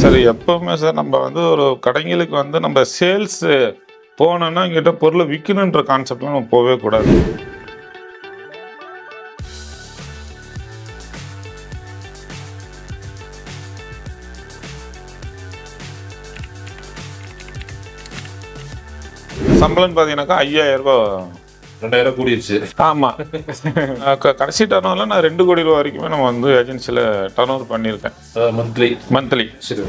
Sir எப்பவுமே sir நம்ம வந்து ஒரு கடைங்களுக்கு வந்து நம்ம சேல்ஸ் போனோம்னா இங்கிட்ட பொருளை விற்கணுன்ற கான்செப்ட்லாம் நம்ம போகவே கூடாது. சம்பளம்னு பார்த்தீங்கன்னாக்கா ஐயாயிரம் ரூபாய் ரெண்டாயிரம் கூடிருச்சு. ஆமாம் கடைசி டர்ன் நான் ரெண்டு கோடி ரூபா வரைக்குமே நம்ம வந்து ஏஜென்சியில் டர்ன் ஓவர் பண்ணியிருக்கேன். மந்த்லி மந்த்லி சரி.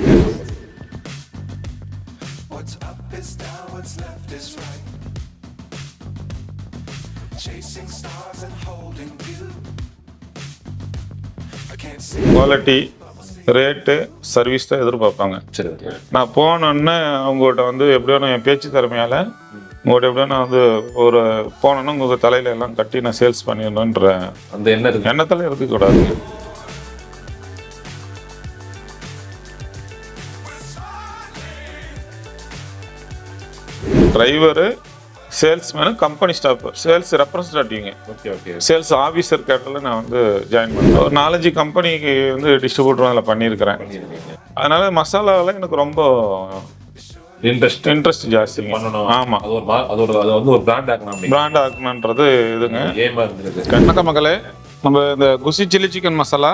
குவாலிட்டி ரேட்டு சர்வீஸ் தான் எதிர்பார்ப்பாங்க. சரி நான் போனோன்னே அவங்ககிட்ட வந்து எப்படியோ நான் என் பேச்சு திறமையால் உங்கள்கிட்ட எப்படியோ நான் வந்து ஒரு போனோன்னா உங்கள் தலையில எல்லாம் கட்டி நான் சேல்ஸ் பண்ணிடணுன்ற அந்த எண்ணம் இருக்கு. எண்ணத்தில் இருக்கக்கூடாது. Driver salesman company staff sales ரெப்ரஸன்டேட்டிவ்ங்க okay okay sales officer கேட்டரில் நான் வந்து ஜாயின் பண்ணேன். ஒரு நாலஞ்சு கம்பெனிக்கு வந்து டிஸ்ட்ரிபியூட்டர் அதில் பண்ணியிருக்கிறேன். அதனால மசாலாவில் எனக்கு ரொம்ப இன்ட்ரெஸ்ட் இன்ட்ரெஸ்ட் ஜாஸ்திங்க பண்ணணும். ஆமாம் அது ஒரு அது ஒரு அது வந்து ஒரு பிராண்ட் ஆக்கணும் பிராண்ட் ஆக்கணுன்றது இதுங்க. ஏமா இருந்திருக்கு. வணக்கம் மக்களே. நம்ம இந்த குசி சில்லி சிக்கன் மசாலா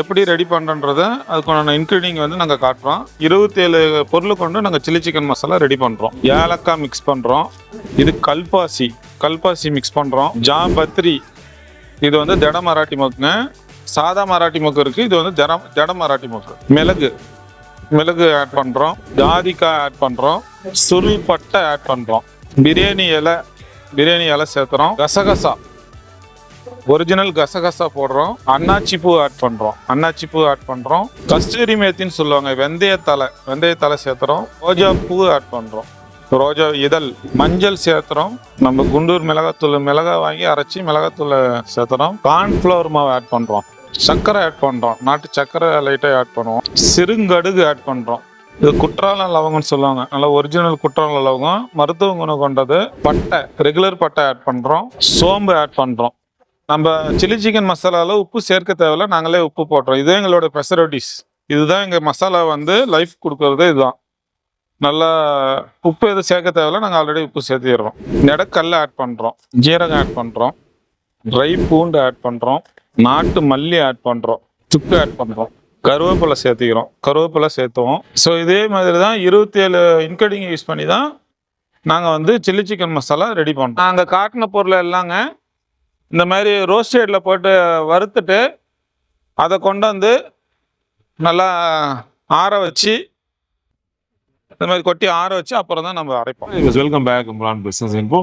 எப்படி ரெடி பண்ணுறன்றத அதுக்கான இன்க்ரீடியங் வந்து நாங்கள் காட்டுறோம். இருபத்தேழு பொருள் கொண்டு நாங்கள் சில்லி சிக்கன் மசாலா ரெடி பண்ணுறோம் ஏலக்காய் மிக்ஸ் பண்ணுறோம் இது கல்பாசி. கல்பாசி மிக்ஸ் பண்ணுறோம் ஜாபத்ரி இது வந்து திட மராட்டி மொக்குங்க. சாதா மராட்டி மொக்கு இருக்குது இது வந்து திட திட மராட்டி மொக்கு. மிளகு. மிளகு ஆட் பண்ணுறோம் ஜாதிக்காய் ஆட் பண்ணுறோம் சுருள் பட்டை ஆட் பண்ணுறோம் பிரியாணி இலை பிரியாணி இலை சேர்த்துறோம். கசகசா. ஒரிஜினல் கசகசா போடுறோம். அன்னாச்சி பூ ஆட் பண்ணுறோம் அன்னாச்சி பூ ஆட் பண்ணுறோம் கஸ்தூரி மேத்தின்னு சொல்லுவாங்க. வெந்தயத்தலை வெந்தயத்தலை சேர்த்துறோம். ரோஜா பூ ஆட் பண்ணுறோம் ரோஜா இதழ் மஞ்சள் சேர்த்துறோம். நம்ம குண்டூர் மிளகாத்தூள் மிளகா வாங்கி அரைச்சி மிளகாத்தூளை சேர்த்துறோம். கார்ன்ஃப்ளவர் மாவு ஆட் பண்ணுறோம் சர்க்கரை ஆட் பண்ணுறோம் நாட்டு சர்க்கரை லைட்டாக ஆட் பண்ணுவோம். சிறுங்கடுகு ஆட் பண்ணுறோம் இது குற்றாலம் லவங்கம்னு சொல்லுவாங்க. நல்லா ஒரிஜினல் குற்றாலம் லவங்கம். மருத்துவ குணம் கொண்டது. பட்டை ரெகுலர் பட்டை ஆட் பண்ணுறோம் சோம்பு ஆட் பண்ணுறோம் நம்ம சில்லி சிக்கன் மசாலாவில் உப்பு சேர்க்க தேவையில்ல. நாங்களே உப்பு போடுறோம் இதுதான் எங்களோட ஸ்பெஷலிட்டிஸ் இதுதான் எங்கள் மசாலா வந்து லைஃப் கொடுக்கறது இதுதான். நல்லா உப்பு எதுவும் சேர்க்க தேவையில்ல. நாங்கள் ஆல்ரெடி உப்பு சேர்த்திடுறோம். நெடக்கல்ல ஆட் பண்ணுறோம் ஜீரகம் ஆட் பண்ணுறோம் ட்ரை பூண்டு ஆட் பண்ணுறோம் நாட்டு மல்லி ஆட் பண்ணுறோம் சுக்கு ஆட் பண்ணுறோம் கருவேப்பிலை சேர்த்துக்கிறோம். கருவேப்பிலை சேர்த்துவோம். ஸோ இதே மாதிரி தான் இருபத்தி ஏழு இன்க்ரீடியன் யூஸ் பண்ணி தான் நாங்கள் வந்து சில்லி சிக்கன் மசாலா ரெடி பண்ணுறோம் நாங்கள் காட்டின பொருளை எல்லாங்க. இந்த மாதிரி ரோஸ்டேடில் போட்டு வறுத்துட்டு அதை கொண்டு வந்து நல்லா ஆற வச்சு இந்த மாதிரி கொட்டி ஆற வச்சு அப்புறம் தான் நம்ம அரைப்போம். Welcome back brand business info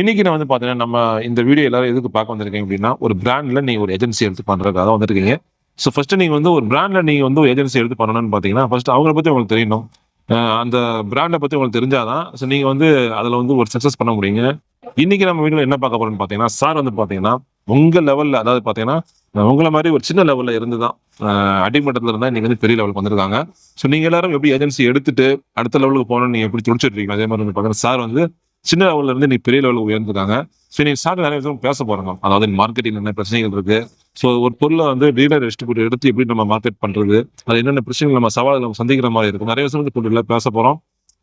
இன்னைக்கு நான் வந்து பார்த்தீங்கன்னா நம்ம இந்த வீடியோ எல்லாரும் எதுக்கு பார்க்க வந்திருக்கீங்க அப்படின்னா ஒரு பிராண்ட்ல நீங்க ஒரு ஏஜென்சி எடுத்து பண்றதுக்காக வந்திருக்கீங்க. ஸோ ஃபர்ஸ்ட் நீங்க வந்து ஒரு பிராண்ட்ல நீங்க வந்து ஒரு ஏஜென்சி எடுத்து பண்ணணும்னு பார்த்தீங்கன்னா ஃபர்ஸ்ட் அவங்கள பத்தி உங்களுக்கு தெரியணும். அந்த பிராண்டை பத்தி உங்களுக்கு தெரிஞ்சாதான் ஸோ நீங்க வந்து அதுல வந்து ஒரு சக்சஸ் பண்ண முடியுங்க. இன்னைக்கு நம்ம வீடியோவில் என்ன பார்க்க போறோம்னு பாத்தீங்கன்னா சார் வந்து பாத்தீங்கன்னா உங்க லெவல்ல அதாவது பாத்தீங்கன்னா உங்களை மாதிரி ஒரு சின்ன லெவல்ல இருந்து தான் அடிமட்டத்தில் அடிமட்டத்துல இருந்தா நீங்க வந்து பெரிய லெவலுக்கு வந்திருக்காங்க. ஸோ நீங்க எல்லாரும் எப்படி ஏஜென்சி எடுத்துட்டு அடுத்த லெவலுக்கு போகணும்னு நீங்கள் எப்படி துடிச்சிட்ருக்கீங்க அதே மாதிரி பார்த்தீங்கன்னா சார் வந்து சின்ன லெவல்ல இருந்து நீ பெரிய லெவலுக்கு உயர்ந்திருக்காங்க. ஸோ நீங்கள் சார் நிறைய விஷயம் பேச போறாங்க அதாவது மார்க்கெட்டிங் என்ன பிரச்சனைகள் இருக்கு? ஸோ ஒரு பொருளை வந்து டீலர் டிஸ்ட்ரிபியூட்டர் எடுத்து எப்படி நம்ம மார்க்கெட் பண்றது? அது என்னென்ன பிரச்சனைகள் நம்ம சவால்கள் நம்ம சந்திக்கிற மாதிரி இருக்கும் நிறைய விஷயம் பொருளில் பேச போறோம்.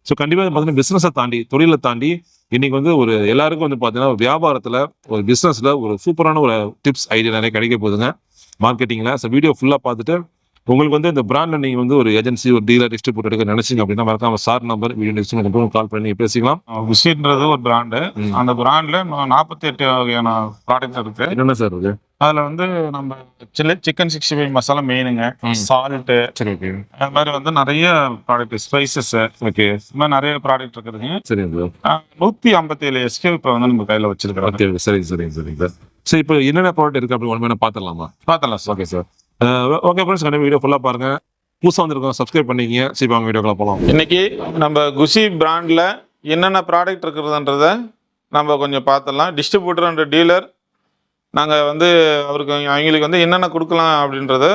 ஸோ கண்டிப்பாக பார்த்தீங்கன்னா பிசினஸை தாண்டி தொழிலை தாண்டி இன்னைக்கு வந்து ஒரு எல்லாருக்கும் வந்து பார்த்தீங்கன்னா வியாபாரத்துல ஒரு பிசினஸ்ல ஒரு சூப்பரான ஒரு டிப்ஸ் ஐடியா நிறைய கிடைக்க போகுதுங்க. மார்க்கெட்டிங்ல ஸோ வீடியோ ஃபுல்லா பார்த்துட்டு உங்களுக்கு வந்து இந்த பிராண்ட்ல நீங்க வந்து ஒரு ஏஜென்சி ஒரு டீலர் டிஸ்ட்ரிபியூட்டர் எடுக்க நினைச்சீங்க அப்படின்னா மறக்காம sir number video description call பண்ணி பேசிக்கலாம். குஷின்றது ஒரு பிராண்டு. அந்த பிராண்ட்ல நாற்பத்தி எட்டு வகையான ப்ராடக்ட் இருக்கு. என்னென்ன சார் இருக்கு அதுல வந்து நம்ம chilli chicken sixty five masala மெயினுங்க. Salt சரி ஓகே அது மாதிரி வந்து நிறைய ப்ராடக்ட் ஸ்பைசஸ் ஓகே. இது மாதிரி நிறைய ப்ராடக்ட் இருக்குதுங்க. சரி நூத்தி ஐம்பத்தி ஏழு எஸ்கே இப்போ வந்து நம்ம கையில வச்சிருக்கிறோம். ஓகே சரி சரி சரி சார் சரி இப்போ என்னென்ன ப்ராடக்ட் இருக்கு அப்படி ஒன்று பார்த்துடலாமா? பார்த்தலாம் sir okay sir okay friends கண்டிப்பாக வீடியோ ஃபுல்லாக பாருங்க. புதுசாக வந்திருக்கோம் சப்ஸ்கிரைப் பண்ணிக்கங்க. சரி வாங்க வீடியோக்குள்ள போகலாம் இன்னைக்கு நம்ம குஷி பிராண்டில் என்னென்ன ப்ராடக்ட் இருக்கிறதுன்றத நம்ம கொஞ்சம் பார்த்துடலாம். டிஸ்ட்ரிபியூட்டர் அண்ட் டீலர் நாங்கள் வந்து அவருக்கு அவங்களுக்கு வந்து என்னென்ன கொடுக்கலாம் அப்படின்றத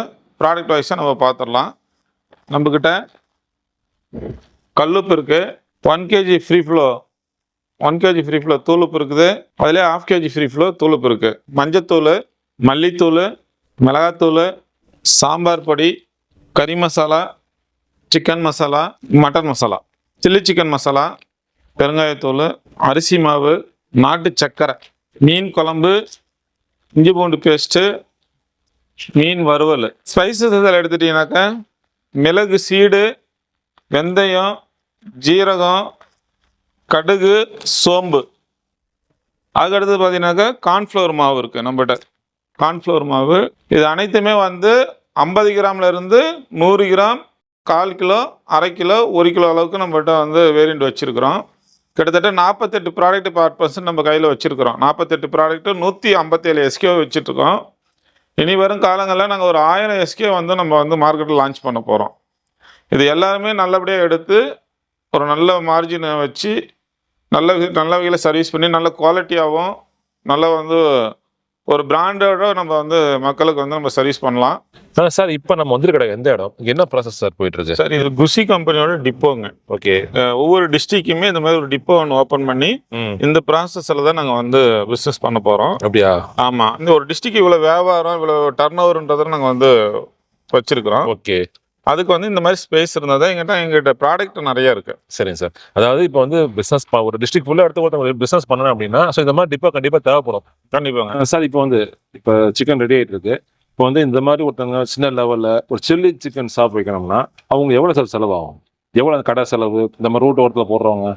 ப்ராடக்ட் வைஸாக நம்ம பார்த்துடலாம் நம்மக்கிட்ட கல்லுப்பு இருக்குது one kg free flow one kg free flow தூளுப்பு இருக்குது. அதிலே ஆஃப் கேஜி ஃப்ரீ ஃப்ளோ தூளுப்பு இருக்குது மஞ்சத்தூள் மல்லித்தூள் மிளகாத்தூள் சாம்பார் பொடி கறி masala chicken masala mutton masala. Chilli chicken masala பெருங்காயத்தூள் அரிசி மாவு நாட்டு சர்க்கரை மீன் குழம்பு இஞ்சி பூண்டு பேஸ்ட்டு மீன் வறுவல். ஸ்பைசஸ் இதில் எடுத்துட்டீங்கன்னாக்கா மிளகு சீடு வெந்தயம் ஜீரகம் கடுகு சோம்பு. அதுக்கடுத்து பார்த்தீங்கன்னாக்கா கார்ன்ஃப்ளவர் மாவு இருக்குது நம்மகிட்ட. கார்ன்ஃப்ளவர் மாவு. இது அனைத்துமே வந்து ஐம்பது கிராம்லேருந்து நூறு கிராம் கால் கிலோ அரை கிலோ ஒரு கிலோ அளவுக்கு நம்மகிட்ட வந்து வேரியண்ட் வச்சுருக்குறோம். கிட்டத்தட்ட நாற்பத்தெட்டு ப்ராடக்ட் பார்ட் பர்சன்ட் நம்ம கையில் வச்சுருக்கிறோம். நாற்பத்தெட்டு ப்ராடக்ட்டு நூற்றி ஐம்பத்தேழு எஸ்கே வச்சுட்ருக்கோம் இனி வரும் காலங்களில் நாங்கள் ஒரு ஆயிரம் எஸ்கே வந்து நம்ம வந்து மார்க்கெட்டில் லான்ச் பண்ண போகிறோம் இது எல்லாருமே நல்லபடியாக எடுத்து ஒரு நல்ல மார்ஜினை வச்சு நல்ல நல்ல வகையில் சர்வீஸ் பண்ணி நல்ல குவாலிட்டியாகவும் நல்ல வந்து ஒரு பிராண்டோட நம்ம வந்து மக்களுக்கு வந்து நம்ம சர்வீஸ் பண்ணலாம். சார் இப்போ நம்ம வந்திருக்கிற எந்த இடம்? என்ன ப்ராசஸ் சார் போயிட்டு இருக்கு சார் இது குஷி கம்பெனியோட டிப்போங்க. ஓகே. ஒவ்வொரு டிஸ்ட்ரிக்குமே இந்த மாதிரி ஒரு டிப்போ ஒன்று ஓப்பன் பண்ணி இந்த ப்ராசஸில் தான் நாங்கள் வந்து பிஸ்னஸ் பண்ண போகிறோம் அப்படியா? ஆமாம் இந்த ஒரு டிஸ்ட்ரிக்ட் இவ்வளோ வியாபாரம் இவ்வளோ டர்ன் ஓவர்ன்றதை நாங்கள் வந்து வச்சிருக்கிறோம். ஓகே. அதுக்கு வந்து இந்த மாதிரி ஸ்பேஸ் இருந்தால் தான் எங்கிட்ட எங்கிட்ட ப்ராடக்ட் நிறைய இருக்கு. சரிங்க சார். அதாவது இப்போ வந்து பிசினஸ் ஒரு டிஸ்ட்ரிக்ட் ஃபுல்லாக எடுத்து ஒருத்தவங்க பிசினஸ் பண்ணணும் அப்படின்னா ஸோ இந்த மாதிரி டிப்பா கண்டிப்பாக தேவைப்படும். கண்டிப்பாங்க. சார் இப்போ வந்து இப்போ சிக்கன் ரெடி ஆகிட்டு இருக்கு. இப்போ வந்து இந்த மாதிரி ஒருத்தவங்க சின்ன லெவலில் ஒரு சில்லி சிக்கன் ஷாப் வைக்கணும்னா அவங்க எவ்வளோ சார் செலவாகும்? எவ்வளோ கடை செலவு? இந்த மாதிரி ரூட் ஓரத்தில் போடுறவங்க?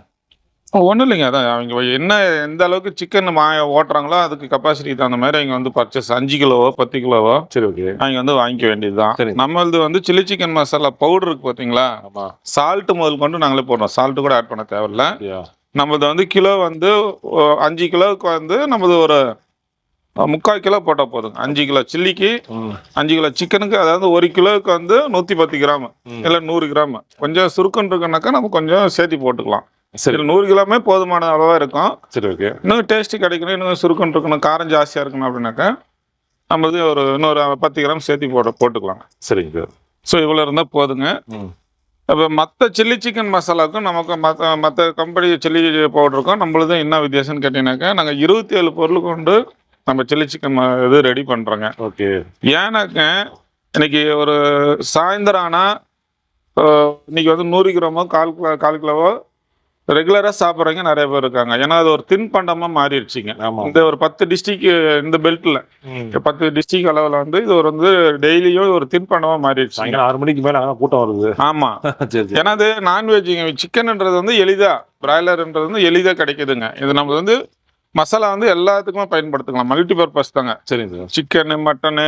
ஒன்றும் இல்லைங்க. அதான் அவங்க என்ன எந்த அளவுக்கு சிக்கன் மா ஓட்டுறாங்களோ அதுக்கு கெப்பாசிட்டி தகுந்த மாதிரி அவங்க வந்து பர்ச்சேஸ் அஞ்சு கிலோவோ பத்து கிலோவோ சரி ஓகே அவங்க வந்து வாங்கிக்க வேண்டியதுதான். சரி. நம்மளது வந்து சில்லி சிக்கன் மசாலா பவுடர் இருக்கு பார்த்தீங்களா ஆமாம் சால்ட் முதல் கொண்டு நாங்களே போடுறோம். சால்ட் கூட ஆட் பண்ண தேவையில்ல. நம்மளது வந்து கிலோ வந்து அஞ்சு கிலோவுக்கு வந்து நம்மளது ஒரு முக்கால் கிலோ போட்டால் போதுங்க. அஞ்சு கிலோ சில்லிக்கு அஞ்சு கிலோ சிக்கனுக்கு அதாவது ஒரு கிலோவுக்கு வந்து நூற்றி பத்து கிராம். இல்லை நூறு கிராம். கொஞ்சம் சுருக்கன் இருக்குன்னாக்கா நம்ம கொஞ்சம் சேர்த்தி போட்டுக்கலாம். சரி. நூறு கிலோமே போதுமான அளவாக இருக்கும். சரி ஓகே. இன்னும் டேஸ்ட்டு கிடைக்கணும் இன்னும் சுருக்கன் இருக்கணும் காரம் ஜாஸ்தியாக இருக்கணும் அப்படின்னாக்கா நம்ம வந்து ஒரு இன்னொரு பத்து கிராம் சேர்த்தி போட போட்டுக்கலாம். சரிங்க சார். ஸோ இவ்வளோ இருந்தால் போதுங்க. ம். அப்போ மற்ற சில்லி சிக்கன் மசாலாவுக்கும் நமக்கு மற்ற மற்ற கம்பெனி சில்லி பவுடருக்கும் நம்மளதும் என்ன வித்தியாசம்னு கேட்டீங்கன்னாக்கா நாங்கள் இருபத்தி ஏழு பொருள் கொண்டு நம்ம சில்லி சிக்கன் இது ரெடி பண்ணுறோங்க ஓகே. ஏன்னாக்க இன்னைக்கு ஒரு சாயந்தரம் ஆனால் இன்னைக்கு வந்து நூறு கிராமோ கால் கிலோ கால் கிலோவோ ரெகுலராக சாப்பிட்றவங்க நிறைய பேர் இருக்காங்க. ஏன்னா அது ஒரு தின்பண்டமாக மாறிடுச்சிங்க. இந்த ஒரு பத்து டிஸ்ட்ரிக் இந்த பெல்ட்டில் பத்து டிஸ்ட்ரிக் அளவில் வந்து இது ஒரு வந்து டெய்லியும் ஒரு தின்பண்டமாக மாறிடுச்சிங்க சாயங்காலம் ஆறு மணிக்கு மேலே கூட்டம் வருது. ஆமாம் ஏன்னா அது நான்வெஜ்ஜுங்க சிக்கன்ன்றது வந்து எளிதா. பிராய்லர்ன்றது வந்து எளிதாக கிடைக்குதுங்க. இது நம்ம வந்து மசாலா வந்து எல்லாத்துக்குமே பயன்படுத்திக்கலாம். மல்டி பர்பஸ் தாங்க. சரிங்க சார். சிக்கனு மட்டனு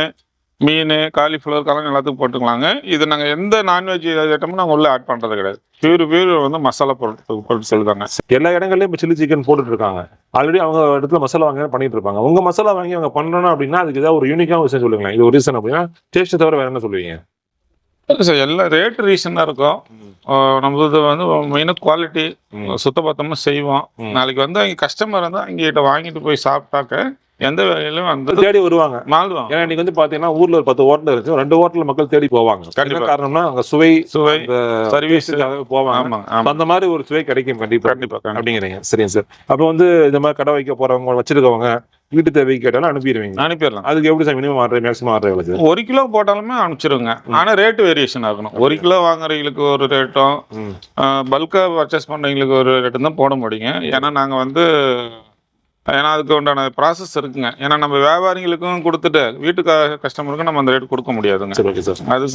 மீன் காலிஃப்ளவர் கலங்க எல்லாத்துக்கும் போட்டுக்கலாங்க. இது நாங்கள் எந்த நான்வெஜ் ஐட்டமும் நாங்கள் உள்ளே ஆட் பண்ணுறது கிடையாது. பியூர் பியூர் வந்து மசாலா பொருட்கள் பொருட்கள் தாங்க எல்லா இடங்கள்லயும் இப்போ சில்லி சிக்கன் போட்டுட்டு இருக்காங்க ஆல்ரெடி அவங்க இடத்துல மசாலா வாங்கி பண்ணிட்டு இருப்பாங்க. உங்க மசாலா வாங்கி அவங்க பண்ணணும் அப்படின்னா அதுக்கு ஏதாவது ஒரு யூனிக்கான விஷயம் சொல்லுங்களேன். இது ஒரு ரீசன் அப்படின்னா டேஸ்ட் தவிர வேற என்ன சொல்லுவீங்க? இல்லை சார் எல்லாம் ரேட் ரீசனாக இருக்கும். ஆஹ் நம்மளது வந்து மெயினாக குவாலிட்டி. சுத்தபத்தமாக செய்வோம். நாளைக்கு வந்து அவங்க கஸ்டமர் வந்து அவங்ககிட்ட வாங்கிட்டு போய் சாப்பிட்டாக்க எந்த வேலையிலும் வந்து தேடி வருவாங்க. மாறுவாங்க ஏன்னா இன்னைக்கு வந்து பாத்தீங்கன்னா ஊர்ல ஒரு பத்து ஹோட்டல் இருக்கு. ரெண்டு ஹோட்டல் மக்கள் தேடி போவாங்க. கண்டிப்பா. காரணம்னா அங்க சுவை சுவை அந்த சர்வீஸ் போவாங்க. அந்த மாதிரி ஒரு சுவை கிடைக்கும் கண்டிப்பா. கண்டிப்பாக அப்படிங்கிறீங்க. சரிங்க சார். அப்போ வந்து இந்த மாதிரி கடை வைக்க போறவங்க வச்சிருக்கவங்க வீட்டு தேவைக்கு கேட்டாலும் அனுப்பிடுவீங்க. அனுப்பிடலாம். அதுக்கு எப்படி sir minimum order maximum order எவ்வளவு ஒரு கிலோ போட்டாலுமே அனுப்பிச்சிருங்க. ஆனால் ரேட்டு வேரியேஷன் ஆகணும். ஒரு கிலோ வாங்குறவங்களுக்கு ஒரு ரேட்டும் பல்காக பர்ச்சேஸ் பண்ணுறவங்களுக்கு ஒரு ரேட்டு தான் போட முடியுங்க ஏன்னா நாங்கள் வந்து ஏன்னா அதுக்கு உண்டான ப்ராசஸ் இருக்குங்க. ஏன்னா நம்ம வியாபாரிகளுக்கும் கொடுத்துட்டு வீட்டுக்கு கஸ்டமருக்கும் நம்ம அந்த ரேட் கொடுக்க முடியாதுங்க. சரி ஓகே சார். அது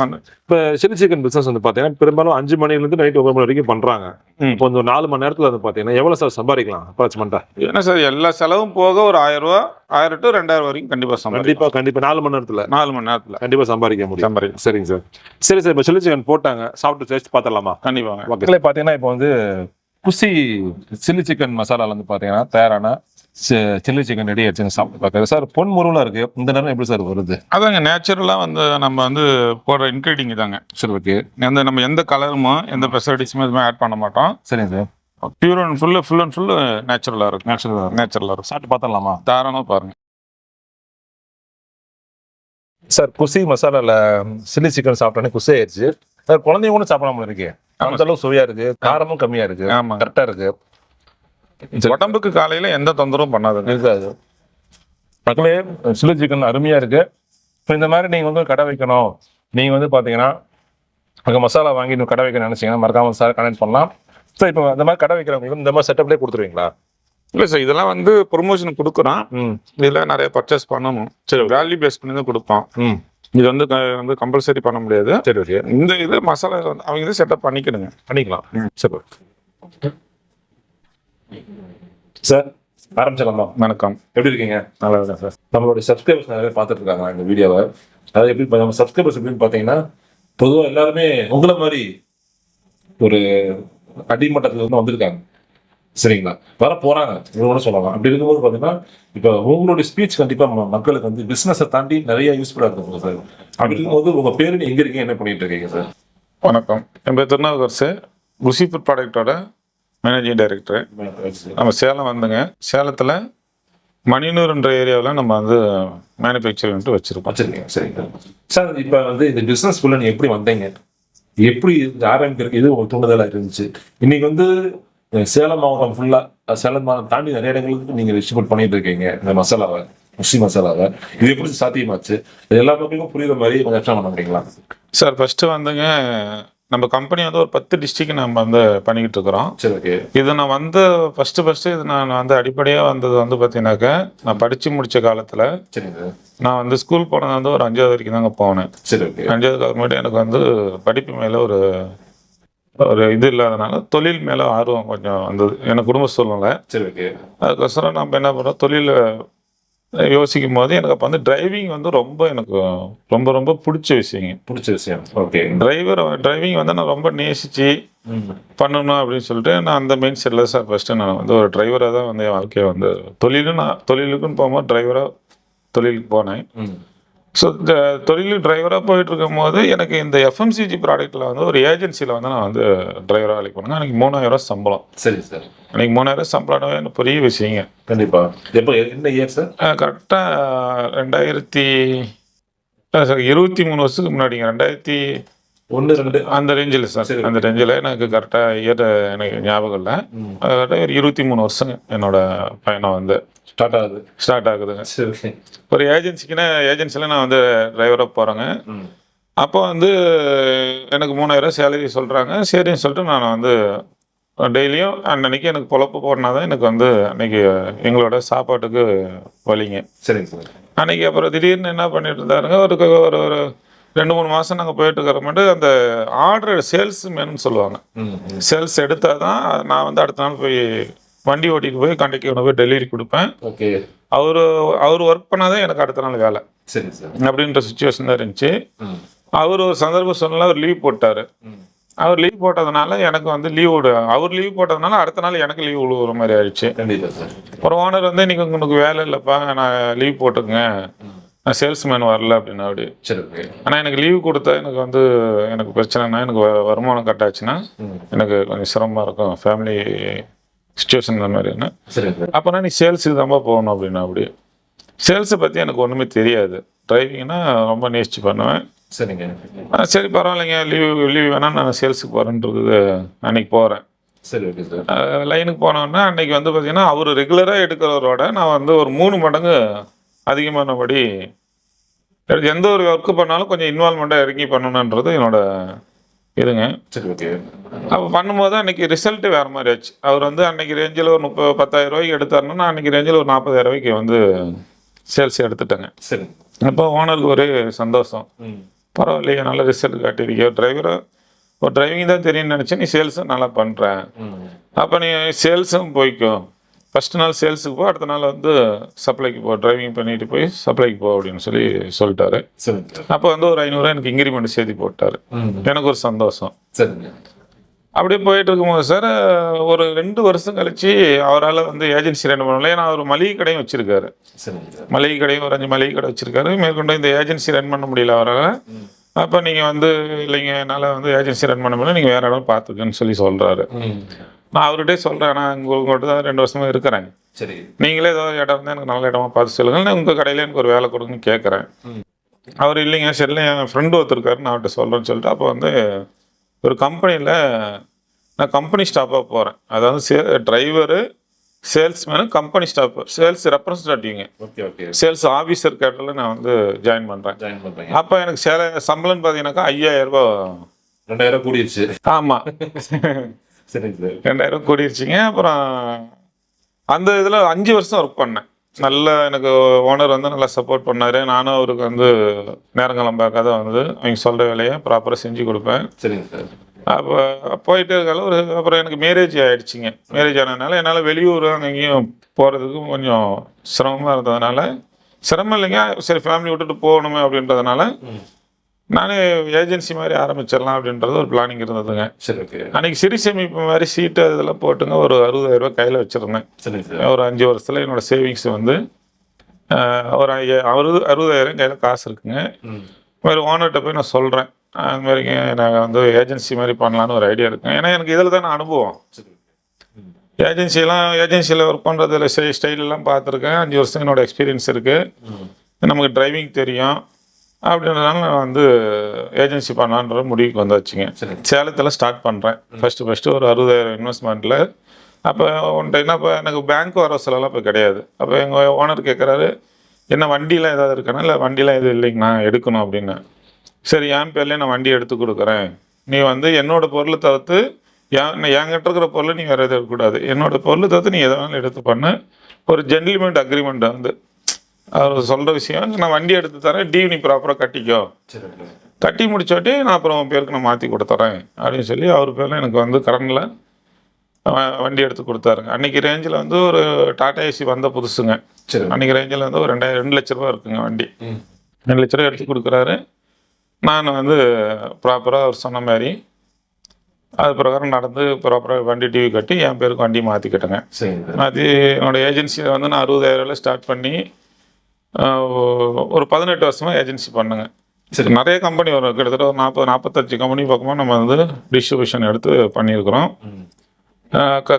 இப்போ சில்லி சிக்கன் பிசினஸ் வந்து பாத்தீங்கன்னா பெரும்பாலும் அஞ்சு மணில இருந்து நைட் ஒன்பது மணி வரைக்கும் பண்றாங்க. ம். இப்போ இந்த ஒரு நாலு மணி நேரத்துல வந்து பாத்தீங்கன்னா எவ்வளவு சார் சம்பாதிக்கலாம் அப்ராக்சிமெண்டா என்ன சார் எல்லா செலவும் போக ஒரு ஆயிரம் ரூபா ஆயிரம் டு ரெண்டாயிரம் வரைக்கும் கண்டிப்பாக சம்பாதிக்கலாம். கண்டிப்பா கண்டிப்பா. நாலு மணி நேரத்துல? நாலு மணி நேரத்தில். கண்டிப்பா சம்பாதிக்க முடியும். சம்பாதிக்கலாம். சரிங்க சார் சரி சார் இப்போ சில்லி சிக்கன் போட்டாங்க சாப்பிட்டு டேஸ்ட் பார்த்தலாமா கண்டிப்பாங்க. ஓகே பார்த்தீங்கன்னா இப்போ வந்து குசி சில்லி சிக்கன் மசாலால வந்து பார்த்தீங்கன்னா தயாரான சில்லி சிக்கன் ரெடி ஆயிடுச்சுங்க சாப்பிட்டு பார்க்குறது சார் பொன் முருவலாக இருக்கு. இந்த நேரம் எப்படி சார் வருது? அதாங்க நேச்சுரலாக வந்து நம்ம வந்து போடுற இன்க்ரீடிங் தாங்க சரி ஓகே. எந்த நம்ம எந்த கலருமோ எந்த ப்ரெசர்டிஸுமே எதுவுமே ஆட் பண்ண மாட்டோம். சரிங்க sir. Pure and full full and full நேச்சுரலாக இருக்கும். நேச்சுரலாக நேச்சுரலாக இருக்கும். சாப்பிட்டு பார்த்தலாமா தாராளமாக பாருங்க. சார் குசி மசாலால சில்லி சிக்கன் சாப்பிட்டோன்னே குசி ஆயிடுச்சு. சார் குழந்தைங்க கூட சாப்பிடாம இருக்கு அந்த அளவு சுவையா இருக்கு. காரமும் கம்மியா இருக்கு. ஆமாங்க கரெக்டா இருக்கு. சரி. உடம்புக்கு காலையில் எந்த தொந்தரவும் பண்ணாதுங்க. இருக்காது. மக்களே சில்லி சிக்கன் அருமையா இருக்கு. இப்போ இந்த மாதிரி நீங்க வந்து கடை வைக்கணும். நீங்க வந்து பாத்தீங்கன்னா அங்கே மசாலா வாங்கி இன்னும் கடை வைக்க நினைச்சீங்கன்னா மறக்காம சார் கனெக்ட் பண்ணலாம். சார் இப்போ இந்த மாதிரி கடை வைக்கிறவங்களுக்கு இந்த மாதிரி செட்டப்லேயே கொடுத்துருவீங்களா? இல்லை சார் இதெல்லாம் வந்து ப்ரொமோஷன் கொடுக்குறோம். ம். இதில் நிறைய பர்ச்சேஸ் பண்ணணும். சரி வேல்யூ பேஸ் பண்ணி தான் கொடுப்போம். ம். இது வந்து வந்து கம்பல்சரி பண்ண முடியாது. சரி ஓகே இந்த இது மசாலா அவங்க இது செட்டப் பண்ணிக்கிடுங்க. பண்ணிக்கலாம். சரி சார் ஆரம்பிச்சிடலாமா? வணக்கம். எப்படி இருக்கீங்க? நல்லா இருக்கேன் சார் நம்மளுடைய சப்ஸ்கிரைபர்ஸ் நிறைய பார்த்துட்டு இருக்காங்க இந்த வீடியோவை அதாவது எப்படி நம்ம சப்ஸ்கிரைபர்ஸ் எப்படின்னு பார்த்தீங்கன்னா பொதுவாக எல்லாருமே உங்களை மாதிரி ஒரு அடிமட்டத்துல இருந்து வந்திருக்காங்க. சரிங்களா? வர போறாங்க. இவங்க சொல்லலாம். அப்படி இருக்கும்போது பார்த்தீங்கன்னா இப்போ உங்களுடைய ஸ்பீச் கண்டிப்பா ம- மக்களுக்கு வந்து பிசினஸை தாண்டி நிறைய யூஸ்ஃபுல்லாக இருக்கும் சார் அப்படி இருக்கும்போது உங்க பேரு எங்க இருக்கீங்க? என்ன பண்ணிட்டு இருக்கீங்க சார் வணக்கம். என் பேர் திருநாவுக்கரசு. குசி ஃபுட் ப்ராடக்டோட மேனேஜிங் டைரக்டர் நம்ம சேலம் வந்துங்க. சேலத்தில் மணினூர்ன்ற ஏரியாவில் நம்ம வந்து மேனுஃபேக்சரிங்ட்டு வச்சுருக்கோம். வச்சிருக்கீங்க. சரிங்க. சார் இப்போ வந்து இந்த பிசினஸ்க்குள்ள நீங்க எப்படி வந்தீங்க? எப்படி ஆரம்பிக்கிறதுக்கு இது ஒரு தூண்டுதலா இருந்துச்சு? இன்னைக்கு வந்து சேலம் மாவட்டம் ஃபுல்லா சேலம் மாவட்டம் தாண்டி நிறைய இடங்களுக்கு நீங்க டிஸ்ட்ரிபியூட் பண்ணிட்டு இருக்கீங்க. இந்த மசாலாவை முஸ்லி மசாலாவை. இது எப்படி சாத்தியமாச்சு? எல்லா மக்களுக்கும் புரியுற மாதிரி கொஞ்சம் எக்ஸ்ட்ரா பண்ண முடியுங்களா? சார் ஃபஸ்ட்டு வந்துங்க நம்ம கம்பெனி வந்து ஒரு பத்து டிஸ்ட்ரிக்ட் நம்ம வந்து பண்ணிக்கிட்டு இருக்கிறோம். சரி ஓகே இது நான் வந்து ஃபஸ்ட்டு ஃபஸ்ட்டு இது நான் வந்து அடிப்படையாக வந்தது வந்து பார்த்தீங்கன்னாக்கா நான் படித்து முடித்த காலத்தில் நான் வந்து ஸ்கூல் போனது வந்து ஒரு அஞ்சாவது வரைக்கும் தாங்க போனேன். சரி ஓகே அஞ்சாவது அப்புறமேட்டு எனக்கு வந்து படிப்பு மேலே ஒரு ஒரு இது இல்லாதனால தொழில் மேலே ஆர்வம் கொஞ்சம் வந்தது. எனக்கு குடும்ப சூழ்நிலை. சரி ஓகே அதுக்கோசரம் நம்ம என்ன பண்ணுறோம் தொழில் யோசிக்கும் போது எனக்கு அப்போ வந்து டிரைவிங் வந்து ரொம்ப எனக்கு ரொம்ப ரொம்ப பிடிச்ச விஷயங்க. பிடிச்ச விஷயம். ஓகே டிரைவர் டிரைவிங் வந்து நான் ரொம்ப நேசித்து பண்ணணும் அப்படின்னு சொல்லிட்டு நான் அந்த மெயின் செட்டில் சார் ஃபஸ்ட்டு நான் வந்து ஒரு டிரைவராக தான் வந்து என் வாழ்க்கையை வந்து தொழிலும் நான் தொழிலுக்குன்னு போகும்போது டிரைவராக தொழிலுக்கு போனேன். ஸோ இந்த தொழில் டிரைவராக போயிட்டு இருக்கும்போது எனக்கு இந்த எஃப்எம்சிஜி ப்ராடக்ட்டில் வந்து ஒரு ஏஜென்சியில் வந்து நான் வந்து டிரைவராக வேலைக்கு போனேங்க எனக்கு மூணாயிரம் சம்பளம். சரி சார். எனக்கு மூணாயிரம் சம்பளம் பெரிய விஷயங்க. கண்டிப்பா. எப்போ என்ன இயர் சார் கரெக்டாக ரெண்டாயிரத்தி sorry, இருபத்தி மூணு வருஷத்துக்கு முன்னாடிங்க. ரெண்டாயிரத்தி ஒன்று ரெண்டு. அந்த ரேஞ்சில் சார் சரி. அந்த ரேஞ்சில் எனக்கு கரெக்டாக இயர் எனக்கு ஞாபகம் இல்லை. கரெக்டாக ஒரு இருபத்தி மூணு வருஷங்க என்னோட பயணம் வந்து. ஸ்டார்ட் ஆகுது. ஸ்டார்ட் ஆகுதுங்க. சரி ஒரு ஏஜென்சிக்குன்னா ஏஜென்சியில் நான் வந்து டிரைவராக போகிறேங்க அப்போ வந்து எனக்கு மூணாயிரம் சேலரி சொல்கிறாங்க சரின்னு சொல்லிட்டு நான் வந்து டெய்லியும் அன்னன்னைக்கு எனக்கு பொழப்பு போடனா தான் எனக்கு வந்து அன்னைக்கு எங்களோட சாப்பாட்டுக்கு வழிங்க சரிங்க சார். அன்னைக்கு அப்புறம் திடீர்னு என்ன பண்ணிட்டு இருந்தாருங்க ஒரு ஒரு ஒரு ரெண்டு மூணு மாதம் நாங்கள் போயிட்டு இருக்கிறோம்ட்டு அந்த ஆர்டர் சேல்ஸ் மேனு சொல்லுவாங்க. சேல்ஸ் எடுத்தால் தான் நான் வந்து அடுத்த நாள் போய் வண்டி ஓட்டிட்டு போய் கண்டைக்கு கொண்டு போய் டெலிவரி கொடுப்பேன். ஓகே. அவர் அவர் ஒர்க் பண்ணாதான் எனக்கு அடுத்த நாள் வேலை. சரி சார். அப்படின்ற சுச்சுவேஷன் தான் இருந்துச்சு. அவர் ஒரு சந்தர்ப்ப சூழ்நிலை அவர் லீவ் போட்டார். அவர் லீவ் போட்டதுனால எனக்கு வந்து லீவ் விடு. அவர் லீவ் போட்டதுனால அடுத்த நாள் எனக்கு லீவ் விழுவுற மாதிரி ஆயிடுச்சு. ஒரு ஓனர் வந்து இன்னைக்கு உங்களுக்கு வேலை இல்லைப்பா நான் லீவ் போட்டுங்க நான் சேல்ஸ்மேன் வரல அப்படின்னு அப்படி சரி ஆனால் எனக்கு லீவ் கொடுத்தா எனக்கு வந்து எனக்கு பிரச்சனைனா எனக்கு வருமானம் கட் ஆச்சுன்னா ம். எனக்கு கொஞ்சம் சிரமமாக இருக்கும். ஃபேமிலி சுச்சுவேஷன் இந்த சரி சார் அப்போனா நீ சேல்ஸுக்கு தான்ப்பா போகணும் அப்படின்னா அப்படி சேல்ஸை பற்றி எனக்கு ஒன்றுமே தெரியாது. டிரைவிங்னா ரொம்ப நேசிச்சு பண்ணுவேன். சரிங்க. ஆ, சரி பரவாயில்லைங்க. லீவ் லீவ் வேணா நான் சேல்ஸுக்கு போகிறேன்றது அன்னைக்கு போகிறேன் சரி ஓகே சார் லைனுக்கு போனோன்னா அன்னைக்கு வந்து பார்த்தீங்கன்னா அவர் ரெகுலராக எடுக்கிறவரோட நான் வந்து ஒரு மூணு மடங்கு அதிகமானபடி எந்த ஒரு ஒர்க்கு பண்ணாலும் கொஞ்சம் இன்வால்மெண்ட்டாக இறங்கி பண்ணணுன்றது என்னோட இதுங்க. சரி ஓகே அப்போ பண்ணும்போது அன்னைக்கு ரிசல்ட்டு வேறு மாதிரி ஆச்சு. அவர் வந்து அன்னைக்கு ரேஞ்சில் ஒரு முப்பது பத்தாயிரம் ரூபாய்க்கு எடுத்தாருன்னா நான் அன்னைக்கு ரேஞ்சில் ஒரு நாற்பதாயிரம் ரூபாய்க்கு வந்து சேல்ஸ் எடுத்துட்டேங்க. சரி அப்போ ஓனருக்கு ஒரே சந்தோஷம். ம். பரவாயில்லையே நல்ல ரிசல்ட் காட்டியிருக்கியோ. டிரைவரை ஒரு டிரைவிங் தான் தெரியும்னு நினச்சேன் நீ சேல்ஸும் நல்லா பண்ணுற ம் அப்போ நீ சேல்ஸும் போய்க்கோ. ஃபர்ஸ்ட் நாள் சேல்ஸுக்கு போ அடுத்த நாள் வந்து சப்ளைக்கு போ டிரைவிங் பண்ணிட்டு போய் சப்ளைக்கு போ அப்படின்னு சொல்லி சொல்லிட்டாரு. அப்போ வந்து ஒரு ஐநூறுரூவா எனக்கு இன்க்ரிமெண்ட் சேர்த்து போட்டார். எனக்கு ஒரு சந்தோஷம். அப்படியே போயிட்டு இருக்கும்போது சார் ஒரு ரெண்டு வருஷம் கழிச்சு அவரால் வந்து ஏஜென்சி ரன் பண்ணல ஏன்னா அவர் மளிகை கடையும் வச்சிருக்காரு. மளிகை கடையும் ஒரு அஞ்சு மளிகை கடை வச்சிருக்காரு. மேற்கொண்டு இந்த ஏஜென்சி ரன் பண்ண முடியல அவரால். அப்போ நீங்கள் வந்து இல்லைங்க என்னால் வந்து ஏஜென்சி ரன் பண்ண முடியல நீங்கள் வேறு இடம் பார்த்துக்கன்னு சொல்லி சொல்கிறாரு நான் அவர்கிட்டே சொல்கிறேன் நான் உங்கள்கிட்ட தான் ரெண்டு வருஷமா இருக்கிறேன். சரி. நீங்களே ஏதோ இடம் இருந்தால் எனக்கு நல்ல இடமா பார்த்து சொல்லுங்கள் நான் உங்கள் கடையில் எனக்கு ஒரு வேலை கொடுங்கன்னு கேட்குறேன். அவர் இல்லைங்க சரி இல்லை என் ஃப்ரெண்டு ஒருத்தருக்காரு நான் அவர்கிட்ட சொல்கிறேன்னு சொல்லிட்டு அப்போ வந்து ஒரு கம்பெனியில் நான் கம்பெனி ஸ்டாஃபாக போகிறேன் அதாவது say driver salesman company staff sales ரெப்ரஸன்டேட்டிவ்ங்க okay okay sales officer கேட்டில் நான் வந்து ஜாயின் பண்ணுறேன் ஜாயின் பண்ணுறீங்க அப்போ எனக்கு சேல சம்பளம்னு பார்த்தீங்கன்னாக்கா ஐயாயிரம் ரூபாய் ரெண்டாயிரம் கூடிருச்சு. ஆமா. சரிங்க சார். ரெண்டாயிரம் கூடிருச்சுங்க. அப்புறம் அந்த இதில் அஞ்சு வருஷம் ஒர்க் பண்ணேன். நல்ல எனக்கு ஓனர் வந்து நல்லா சப்போர்ட் பண்ணாரு. நானும் அவருக்கு வந்து நேரங்காலம் பார்க்காத வந்து அவங்க சொல்கிற வேலையை ப்ராப்பராக செஞ்சு கொடுப்பேன். சரிங்க சார். அப்போ போயிட்டே இருக்கால ஒரு அப்புறம் எனக்கு மேரேஜ் ஆயிடுச்சுங்க. மேரேஜ் ஆனதுனால என்னால் வெளியூர் அங்கே இங்கேயும் போகிறதுக்கும் கொஞ்சம் சிரமமாக இருந்ததுனால சிரமம் இல்லைங்க. சரி ஃபேமிலி விட்டுட்டு போகணுமே அப்படின்றதுனால நானே ஏஜென்சி மாதிரி ஆரம்பிச்சிடலாம் அப்படின்றது ஒரு பிளானிங் இருந்ததுங்க. சரி ஓகே அன்னைக்கு சிறு சேமிப்பு மாதிரி சீட்டு இதெல்லாம் போட்டுங்க ஒரு அறுபதாயிரம் ரூபாய் கையில் வச்சுருந்தேன். சார் ஒரு அஞ்சு வருஷத்தில் என்னோட சேவிங்ஸ் வந்து ஒரு அறுபது அறுபதாயிரம் கையில் காசு இருக்குங்க. ஒரு ஓனர்கிட்ட போய் நான் சொல்கிறேன் அது மாதிரிங்க நாங்கள் வந்து ஏஜென்சி மாதிரி பண்ணலான்னு ஒரு ஐடியா இருக்குங்க. ஏன்னா எனக்கு இதில் தான் அனுபவம். சரி ஏஜென்சிலாம் ஏஜென்சியில் ஒர்க் பண்ணுறதுல ஸ்டைலெல்லாம் பார்த்துருக்கேன். அஞ்சு வருஷம் என்னோட எக்ஸ்பீரியன்ஸ் இருக்குது நமக்கு டிரைவிங் தெரியும். அப்படின்றதுனால நான் வந்து ஏஜென்சி பண்ணலான்ற முடிவுக்கு வந்தாச்சுங்க. சரி. சேலத்தில் ஸ்டார்ட் பண்ணுறேன் ஃபஸ்ட்டு ஃபஸ்ட்டு ஒரு அறுபதாயிரம் இன்வெஸ்ட்மெண்ட்டில் அப்போ ஒன்றை என்ன இப்போ எனக்கு பேங்க் வர சொல்லலாம் இப்போ கிடையாது. அப்போ எங்கள் ஓனர் கேட்குறாரு என்ன வண்டிலாம் ஏதாவது இருக்கானா இல்லை வண்டிலாம் எதுவும் இல்லைங்கண்ணா எடுக்கணும் அப்படின்னு. சரி என் பேர்லேயே நான் வண்டி எடுத்து கொடுக்குறேன். நீ வந்து என்னோட பொருளை தவிர்த்து என் என்கிட்ட இருக்கிற பொருளை நீ வேறு எதுவும் எடுக்கக்கூடாது. என்னோட பொருளை தவிர்த்து நீ எதை வேணாலும் எடுத்து பண்ணு. ஒரு ஜென்டில்மெண்ட் அக்ரிமெண்ட் வந்து அவர் சொல்கிற விஷயம். நான் வண்டி எடுத்து தரேன். டியூ நீ ப்ராப்பராக கட்டிக்கோ. கட்டி முடிச்சோட்டி நான் அப்புறம் உன் பேருக்கு நான் மாற்றி கொடுத்துறேன். அப்படின்னு சொல்லி அவர் பேரில் எனக்கு வந்து கடனில் வண்டி எடுத்து கொடுத்தாருங்க அன்னைக்கு ரேஞ்சில் வந்து ஒரு டாடா ஏசி வந்த புதுசுங்க. சரி. அன்னைக்கு ரேஞ்சில் வந்து ஒரு ரெண்டாயிரம் ரெண்டு லட்ச ரூபா இருக்குங்க வண்டி. ரெண்டு லட்ச ரூபா எடுத்து கொடுக்குறாரு. நான் வந்து ப்ராப்பராக அவர் சொன்ன மாதிரி அது பிரகாரம் நடந்து ப்ராப்பராக வண்டி டிவி கட்டி என் பேருக்கு வண்டி மாற்றிக்கிட்டேங்க மாற்றி என்னோட ஏஜென்சியில் வந்து நான் அறுபதாயிரம்ல ஸ்டார்ட் பண்ணி ஒரு பதினெட்டு வருஷமாக ஏஜென்சி பண்ணுங்க. சரி. நிறைய கம்பெனி வரும். கிட்டத்தட்ட ஒரு நாற்பது நாற்பத்தஞ்சு கம்பெனி பக்கமாக நம்ம வந்து டிஸ்ட்ரிபியூஷன் எடுத்து பண்ணியிருக்கிறோம்.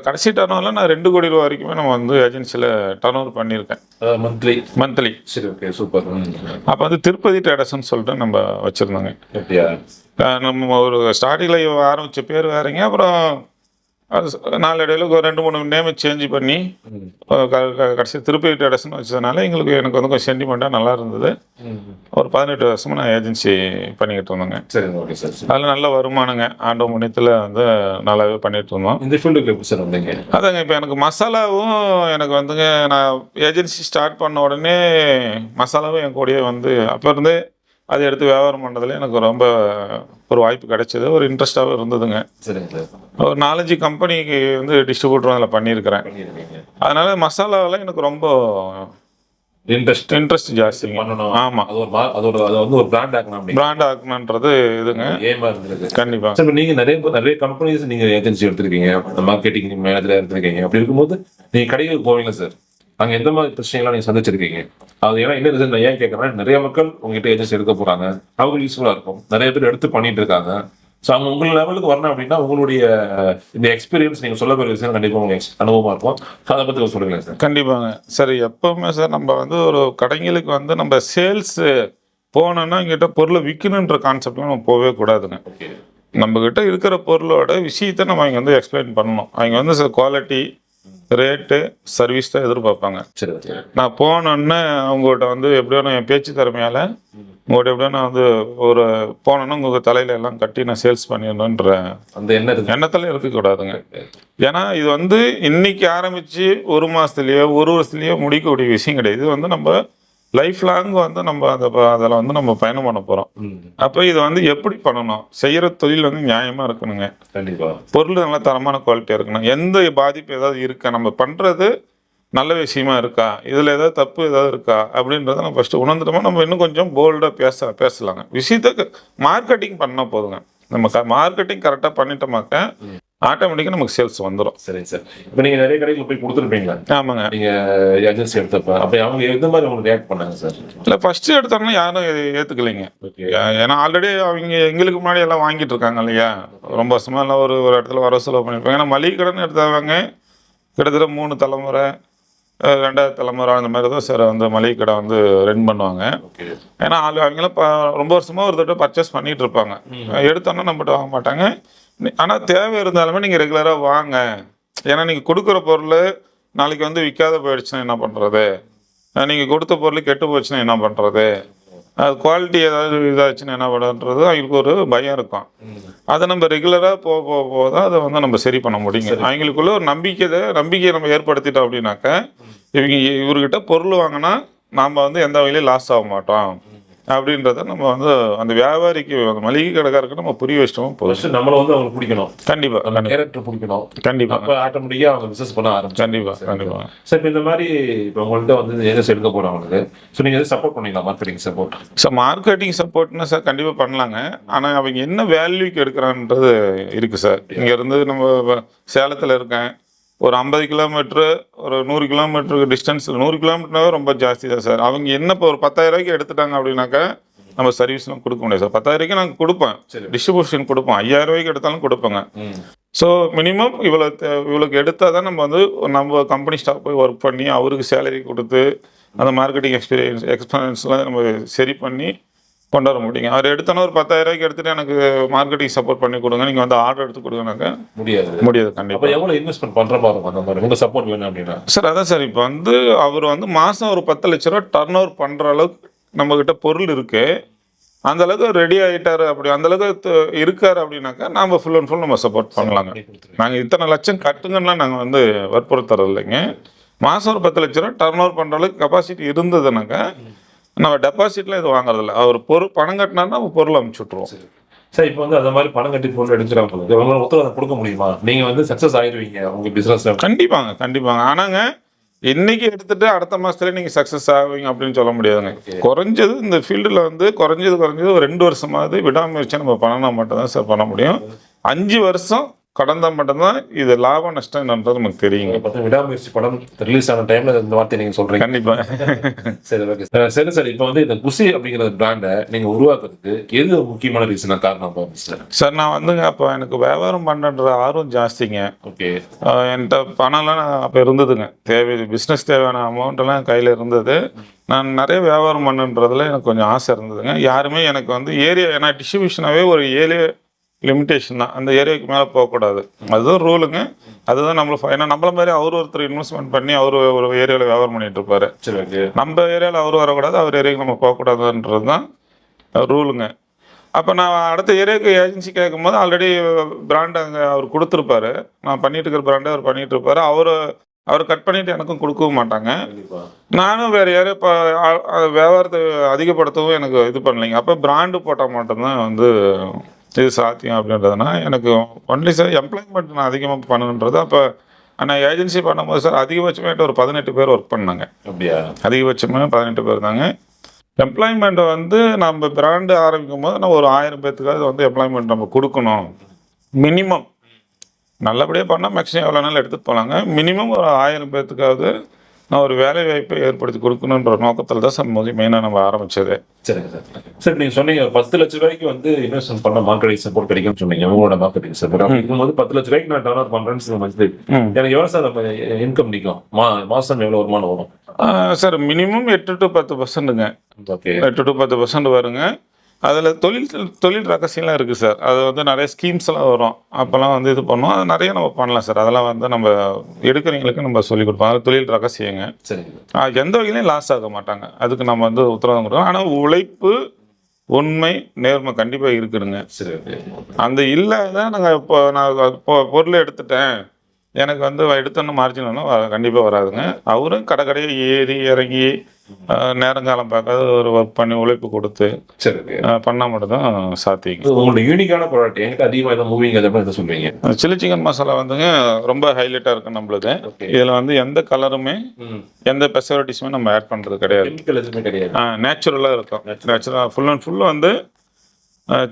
கடைசி டர்னோவில் நான் ரெண்டு கோடி ரூபா வரைக்குமே நம்ம வந்து ஏஜென்சியில் டர்ன் ஓவர் பண்ணியிருக்கேன் மந்த்லி மந்த்லி சரி ஓகே சூப்பர் அப்போ வந்து திருப்பதி ட்ரேடர்ஸ்னு சொல்லிட்டு நம்ம வச்சுருந்தோங்க. நம்ம ஒரு ஸ்டார்டிங்கில் ஆரம்பித்த பேர் வேறங்க. அப்புறம் நாளடைவில் ஒரு ரெண்டு மூணு நேம் சேஞ்ச் பண்ணி கடைசி திருப்பதி ட்ரேடர்ஸ்னு வச்சதுனால எங்களுக்கு எனக்கு வந்து கொஞ்சம் சென்டிமெண்ட்டாக நல்லா இருந்தது. ஒரு பதினெட்டு வருஷமா நான் ஏஜென்சி பண்ணிக்கிட்டு இருந்தேங்க. சரிங்க ஓகே சார் சரி. அதில் நல்ல வருமானங்க. ஆண்டவ முன்னியத்தில் வந்து நல்லாவே பண்ணிட்டு இருந்தோம். இந்த ஃபீல்டுக்கு எப்படி சார் வந்தீங்க. அதாங்க இப்போ எனக்கு மசாலாவும் எனக்கு வந்துங்க நான் ஏஜென்சி ஸ்டார்ட் பண்ண உடனே மசாலாவும் என் கூடயே வந்து அப்போ இருந்து அதை எடுத்து வியாபாரம் பண்ணுறதுல எனக்கு ரொம்ப ஒரு வாய்ப்பு கிடைச்சது. ஒரு இன்ட்ரெஸ்டாகவும் இருந்ததுங்க. ஒரு நாலஞ்சு கம்பெனிக்கு வந்து டிஸ்ட்ரிபியூட்டர் அதில் பண்ணியிருக்கிறேன். அதனால மசாலாவில் எனக்கு ரொம்ப இன்ட்ரெஸ்ட் இன்ட்ரெஸ்ட் பண்ணணும். ஆமாம் அது ஒரு மா- அது வந்து ஒரு பிராண்ட் ஆக்கணும் அப்படி பிராண்ட் ஆக்கணுன்றது இதுங்க. கண்டிப்பாக சார் இப்ப நீங்க நிறைய நிறைய கம்பெனிஸ் நீங்க ஏஜென்சி எடுத்திருக்கீங்க. மார்க்கெட்டிங் மேனேஜரா எடுத்திருக்கீங்க. அப்படி இருக்கும்போது நீங்க கடைகளுக்கு போவீங்களா சார்? அங்க எந்த மாதிரி பிரச்சனைகள்லாம் நீங்க சந்திச்சிருக்கீங்க? அது ஏன்னா என்ன ரீசன் ஏன் கேட்கறேன் நிறைய மக்கள் உங்ககிட்ட ஏஜென்சி எடுக்க போறாங்க. அவங்க யூஸ்ஃபுல்லா இருக்கும். நிறைய பேர் எடுத்து பண்ணிட்டு இருக்காங்க. ஸோ அவங்க உங்க லெவலுக்கு வரணும் அப்படின்னா உங்களுடைய இந்த எக்ஸ்பீரியன்ஸ் நீங்க சொல்ல போகிற விஷயம் கண்டிப்பா உங்களுக்கு அனுபவமா இருக்கும். அதை பத்தி கொஞ்சம் சொல்லுங்களேன் சார் கண்டிப்பாங்க. சரி எப்பவுமே சார் நம்ம வந்து ஒரு கடைங்களுக்கு வந்து நம்ம சேல்ஸ் போனோம்னா இங்கிட்ட பொருளை விற்கணுன்ற கான்செப்ட்லாம் நம்ம போகவே கூடாதுங்க. ஓகே நம்ம கிட்ட இருக்கிற பொருளோட விஷயத்தை நம்ம அவங்க வந்து எக்ஸ்பிளைன் பண்ணணும். அவங்க வந்து சார் குவாலிட்டி ரேட்டு சர்வீஸ் தான் எதிர்பார்ப்பாங்க. நான் போனோன்னே அவங்ககிட்ட வந்து எப்படியோ என் பேச்சு திறமையால உங்கள்கிட்ட எப்படியோ நான் வந்து ஒரு போனோன்னா உங்கள் தலையில எல்லாம் கட்டி நான் சேல்ஸ் பண்ணிடணுன்ற அந்த இருக்கு. எண்ணத்துல இருக்கக்கூடாதுங்க ஏன்னா இது வந்து இன்னைக்கு ஆரம்பிச்சு ஒரு மாசத்துலயோ ஒரு வருஷத்துலயோ முடிக்கக்கூடிய விஷயம் கிடையாது. இது வந்து நம்ம லைஃப் லாங் வந்து நம்ம அதை அதில் வந்து நம்ம பயணம் பண்ண போகிறோம் அப்போ இதை வந்து எப்படி பண்ணணும்? செய்கிற தொழில் வந்து நியாயமாக இருக்கணுங்க. கண்டிப்பா. பொருள் நல்ல தரமான குவாலிட்டியாக இருக்கணும். எந்த பாதிப்பு ஏதாவது இருக்கா? நம்ம பண்ணுறது நல்ல விஷயமா இருக்கா? இதில் ஏதாவது தப்பு ஏதாவது இருக்கா? அப்படின்றத நம்ம ஃபஸ்ட்டு உணர்ந்துட்டோமா நம்ம இன்னும் கொஞ்சம் போல்டாக பேச பேசலாங்க. விஷயத்துக்கு மார்க்கெட்டிங் பண்ணால் போதுங்க. நம்ம க மார்க்கெட்டிங் கரெக்டாக பண்ணிட்டோமாக்க ஆட்டோமேட்டிக்காக நமக்கு சேல்ஸ் வந்துடும் சரிங்க சார். இப்போ நீங்க நிறைய கடைகளுக்கு போய் கொடுத்துருப்பீங்களா? ஆமாங்க. நீங்க ஏஜென்சி எடுத்தப்ப. அப்ப அவங்க எந்த மாதிரி உங்களுக்கு ரியாக்ட் பண்ணாங்க சார்? இல்லை ஃபஸ்ட்டு எடுத்தோம்னா யாரும் ஏ- ஏத்துக்கலைங்க. ஓகே. ஏ- ஏன்னா ஆல்ரெடி அவங்க எங்களுக்கு முன்னாடி எல்லாம் வாங்கிட்டு இருக்காங்க இல்லையா? ரொம்ப வருஷமா எல்லாம் ஒரு ஒரு இடத்துல வர செலவு பண்ணியிருப்பாங்க ஏன்னா மளிகை கடன் எடுத்தவங்க கிட்டத்தட்ட மூணு தலைமுறை ரெண்டாவது தலைமுறை அந்த மாதிரி தான் சார் வந்து மளிகை கடை வந்து ரன் பண்ணுவாங்க. ஏன்னா ஆள் அவங்களாம் ரொம்ப வருஷமா ஒரு தடவை பர்ச்சேஸ் பண்ணிட்டு இருப்பாங்க. எடுத்தோன்னா நம்மகிட்ட வாங்க மாட்டாங்க. நி- ஆனா தேவை இருந்தாலுமே நீங்க ரெகுலரா வாங்க. ஏன்னா நீங்க கொடுக்குற பொருள் நாளைக்கு வந்து விற்காத போயிடுச்சுன்னா என்ன பண்றது? அஹ் நீங்க கொடுத்த பொருள் கெட்டு போச்சுன்னா என்ன பண்றது? அது குவாலிட்டி ஏதாவது இதாச்சுன்னா என்ன பண்ணுறது அவங்களுக்கு ஒரு பயம் இருக்கும். அதை நம்ம ரெகுலராக போக போக போக தான் அதை வந்து நம்ம சரி பண்ண முடியுங்க அவங்களுக்குள்ள ஒரு நம்பிக்கை நம்பிக்கையை நம்ம ஏற்படுத்திட்டோம் அப்படின்னாக்க இவங்க இவர்கிட்ட பொருள் வாங்கினா நாம் வந்து எந்த வகையிலையும் லாஸ் ஆக மாட்டோம். அப்படின்றத நம்ம வந்து அந்த வியாபாரிக்கு அந்த மளிகை கடைக்காரருக்கு நம்ம புரிய வச்சிட்டோம் ஃபர்ஸ்ட் நம்மள வந்து அவங்களுக்கு பிடிக்கணும். கண்டிப்பா நம்ம கேரக்டர் பிடிக்கணும். கண்டிப்பா. அப்ப ஆட்டோமேட்டிக்கா அவங்க பிசினஸ் பண்ண ஆரம்பிச்சு கண்டிப்பா கண்டிப்பா. சார் இப்போ இந்த மாதிரி இப்போ உங்கள்கிட்ட வந்து ஏஜென்சி எடுக்க போறவங்களுக்கு ஸோ நீங்க எதுவும் சப்போர்ட் பண்ணீங்களா? மார்க்கெட்டிங் சப்போர்ட் சார் மார்க்கெட்டிங் சப்போர்ட்னா சார் கண்டிப்பாக பண்ணலாங்க. ஆனால் அவங்க என்ன வேல்யூக்கு எடுக்கிறான்றது இருக்குது சார் இங்கேருந்து நம்ம சேலத்தில் இருக்கேன். ஒரு ஐம்பது கிலோமீட்ரு ஒரு நூறு கிலோமீட்டருக்கு டிஸ்டன்ஸில் நூறு கிலோமீட்டர்னாவே ரொம்ப ஜாஸ்தி தான் சார். அவங்க என்ன இப்போ ஒரு பத்தாயிரம் ரூபாய்க்கு எடுத்துட்டாங்க அப்படின்னாக்கா நம்ம சர்வீஸ்லாம் கொடுக்க முடியாது சார். பத்தாயிரம் ரூபாய்க்கு நாங்கள் கொடுப்பேன் சரி. டிஸ்ட்ரிபியூஷன் கொடுப்போம். ஐயாயிரம் ரூபாய்க்கு எடுத்தாலும் கொடுப்பேங்க. ஸோ மினிமம் இவ்வளோ இவ்வளோக்கு எடுத்தால் தான் நம்ம வந்து நம்ம கம்பெனி ஸ்டாஃப் போய் ஒர்க் பண்ணி அவருக்கு சேலரி கொடுத்து அந்த மார்க்கெட்டிங் எக்ஸ்பீரியன்ஸ் எக்ஸ்பீரியன்ஸ்லாம் நம்ம சரி பண்ணி கொண்டு வர முடியுங்க. அவர் எடுத்தோன்னா ஒரு பத்தாயிரம் ரூபாய்க்கு எடுத்துட்டு எனக்கு மார்க்கெட்டிங் சப்போர்ட் பண்ணி கொடுங்க. நீங்கள் வந்து ஆர்டர் எடுத்து கொடுங்கனாக்கா முடியாது. முடியாது கண்டிப்பாக எவ்வளவு இன்வெஸ்ட்மெண்ட் பண்ற மாதிரி இருக்கும் அந்த மாதிரி? உங்க சப்போர்ட் வேணும் அப்படின்னா. சார் அதான் சார். இப்போ வந்து அவர் வந்து மாதம் ஒரு பத்து லட்ச ரூபா டர்ன் ஓவர் பண்ணுற அளவுக்கு நம்மக்கிட்ட பொருள் இருக்கு. அந்த அளவுக்கு ரெடி ஆகிட்டாரு அப்படி. அந்த அளவுக்கு இருக்காரு அப்படின்னாக்கா நாம ஃபுல் அண்ட் ஃபுல் நம்ம சப்போர்ட் பண்ணலாங்க. நாங்கள் இத்தனை லட்சம் கட்டுங்கலாம் நாங்கள் வந்து வற்புறுத்துறது இல்லைங்க. மாதம் ஒரு பத்து லட்ச ரூபா டர்ன் ஓவர் பண்ணுற அளவுக்கு கெப்பாசிட்டி இருந்ததுனாக்கா நம்ம டெபாசிட்ல இது வாங்குறதில்ல. அவர் பொருள் பணம் கட்டினாருன்னா நம்ம பொருள் அமுச்சு விட்ருவோம் சார். இப்போ வந்து அந்த மாதிரி பணம் கட்டி பொருள் எடுக்கிறாங்க உங்களுக்கு உத்தரவாதம் கொடுக்க முடியுமா? நீங்க வந்து சக்சஸ் ஆயிருவீங்க உங்க பிசினஸ் கண்டிப்பாங்க கண்டிப்பாங்க. ஆனாங்க இன்னைக்கு எடுத்துட்டு அடுத்த மாசத்துல நீங்க சக்சஸ் ஆவீங்க அப்படின்னு சொல்ல முடியாதுங்க. குறைஞ்சது இந்த ஃபீல்டில் வந்து குறைஞ்சது குறைஞ்சது ஒரு ரெண்டு வருஷமாவது விடாமுயற்சி நம்ம பண்ணனா மட்டும்தான் சார் பண்ண முடியும். அஞ்சு வருஷம் கடந்தா மட்டும்தான் இது லாப நஷ்டம் என்னன்றது நமக்கு தெரியுங்க. பார்த்தா விடாமுயற்சி படம் ரிலீஸ் ஆன டைம்ல இந்த வார்த்தை நீங்க சொல்றீங்க. கண்டிப்பா. சரி ஓகே சரி சார். இப்போ வந்து இந்த குசி அப்படிங்கிற பிராண்டை நீங்க உருவாக்குறதுக்கு எது முக்கியமான ரீசனா காரணம் சார் சார் நான் வந்துங்க அப்போ எனக்கு வியாபாரம் பண்ணுன்ற ஆர்வம் ஜாஸ்திங்க. ஓகே என்கிட்ட பணம்லாம் அப்போ இருந்ததுங்க. தேவை பிஸ்னஸ் தேவையான அமௌண்ட் எல்லாம் கையில் இருந்தது. நான் நிறைய வியாபாரம் பண்ணுன்றதுல எனக்கு கொஞ்சம் ஆசை இருந்ததுங்க. யாருமே எனக்கு வந்து ஏரியா ஏன்னா டிஸ்ட்ரிபியூஷனாகவே ஒரு ஏரியா லிமிட்டேஷன் தான். அந்த ஏரியாவுக்கு மேலே போகக்கூடாது. அதுதான் ரூலுங்க அதுதான் நம்மள ஏன்னா நம்மள மாதிரி அவர் ஒருத்தர் இன்வெஸ்ட்மெண்ட் பண்ணி அவர் ஒரு ஏரியாவில் வியாபாரம் பண்ணிட்டு இருப்பாரு. நம்ம ஏரியாவில் அவர் வரக்கூடாது அவர் ஏரியாவுக்கு நம்ம போகக்கூடாதுன்றது தான் ரூலுங்க அப்போ நான் அடுத்த ஏரியாவுக்கு ஏஜென்சி கேட்கும்போது ஆல்ரெடி பிராண்ட் அங்கே அவர் கொடுத்துருப்பாரு. நான் பண்ணிட்டு இருக்கிற பிராண்டை அவர் பண்ணிட்டு இருப்பாரு. அவர் அவர் கட் பண்ணிட்டு எனக்கும் கொடுக்கவும் மாட்டாங்க. நானும் வேற யாரும் இப்போ வியாபாரத்தை அதிகப்படுத்தவும் எனக்கு இது பண்ணலைங்க. அப்போ பிராண்டு போட்டால் மட்டும்தான் வந்து இது சாத்தியம் அப்படின்றதுனா எனக்கு ஒன்லி சார் எம்ப்ளாய்மெண்ட் நான் அதிகமாக பண்ணணுன்றது அப்போ நான் ஏஜென்சி பண்ணும்போது சார் அதிகபட்சமாக என்கிட்ட ஒரு பதினெட்டு பேர் ஒர்க் பண்ணாங்க. அப்படியா? அதிகபட்சமாக பதினெட்டு பேர் தாங்க. எம்ப்ளாய்மெண்ட்டை வந்து நம்ம பிராண்டு ஆரம்பிக்கும் போது நம்ம ஒரு ஆயிரம் பேர்த்துக்காவது வந்து எம்ப்ளாய்மெண்ட் நம்ம கொடுக்கணும். மினிமம் நல்லபடியாக பண்ணால் மேக்ஸிமம் எவ்வளோ நாள் எடுத்துகிட்டு போகலாங்க மினிமம் ஒரு ஆயிரம் பேர்த்துக்காவது நான் ஒரு வேலை வாய்ப்பை ஏற்படுத்தி கொடுக்கணுன்ற நோக்கத்தில் தான் சார் முதல் மெயினாக நம்ம ஆரம்பிச்சது. சரிங்க சார் சார். நீங்க சொன்னீங்க பத்து லட்ச ரூபாய்க்கு வந்து இன்வெஸ்ட்மெண்ட் பண்ண மார்க்கெட்டிங் சப்போர்ட் கிடைக்கும்னு சொன்னீங்க. உங்களோட மார்க்கெட்டிங் சப்போர்ட் இருக்கும்போது பத்து லட்ச ரூபாய்க்கு நான் பண்றேன்னு சொல்ல மந்த்லி. எனக்கு எவ்வளவு சார் நம்ம இன்கம் நிற்கும் மா மாசம் எவ்வளவு வருமானம் வரும்? சார் மினிமம் எட்டு டு பத்து பர்சன்ட்டுங்க எட்டு டு பத்து பர்சன்ட் வருங்க. அதில் தொழில் தொழில் ரகசியம்லாம் இருக்குது சார் அது வந்து நிறைய ஸ்கீம்ஸ் எல்லாம் வரும். அப்போல்லாம் வந்து இது பண்ணுவோம். அது நிறைய நம்ம பண்ணலாம் சார் அதெல்லாம் வந்து நம்ம எடுக்கிறவங்களுக்கு நம்ம சொல்லிக் கொடுப்போம். அது தொழில் ரகசியங்க. ஆ, எந்த வகையிலையும் லாஸ் ஆக மாட்டாங்க. அதுக்கு நம்ம வந்து உத்தரவாதம் கொடுக்கணும். ஆனால் உழைப்பு உண்மை நேர்மை கண்டிப்பாக இருக்குதுங்க. சரி அந்த இல்லாத நாங்கள் இப்போ நான் பொருள் எடுத்துட்டேன். எனக்கு வந்து எடுத்தோன்னு மார்ஜின் கண்டிப்பாக வராதுங்க. அவரும் கடை கடையை ஏறி இறங்கி நேரங்காலம் பார்க்காத ஒரு ஒர்க் பண்ணி உழைப்பு கொடுத்து சரி பண்ணால் மட்டும்தான் சாத்தியங்க. உங்களோட யூனிக்கான ப்ராடக்ட் என்கிட்ட அதிகமாக எதாவது மூவிங் அதை எதை சொல்லுவீங்க சில்லி சிக்கன் மசாலா வந்துங்க ரொம்ப ஹைலைட்டாக இருக்கு நம்மளுது. ஓகே. இதில் வந்து எந்த கலருமே எந்த பெசரிட்டிஸுமே நம்ம ஆட் பண்ணுறது கிடையாது. எதுவுமே கிடையாது. நேச்சுரலாக இருக்கும். நேச்சுரலாக ஃபுல் அண்ட் ஃபுல் வந்து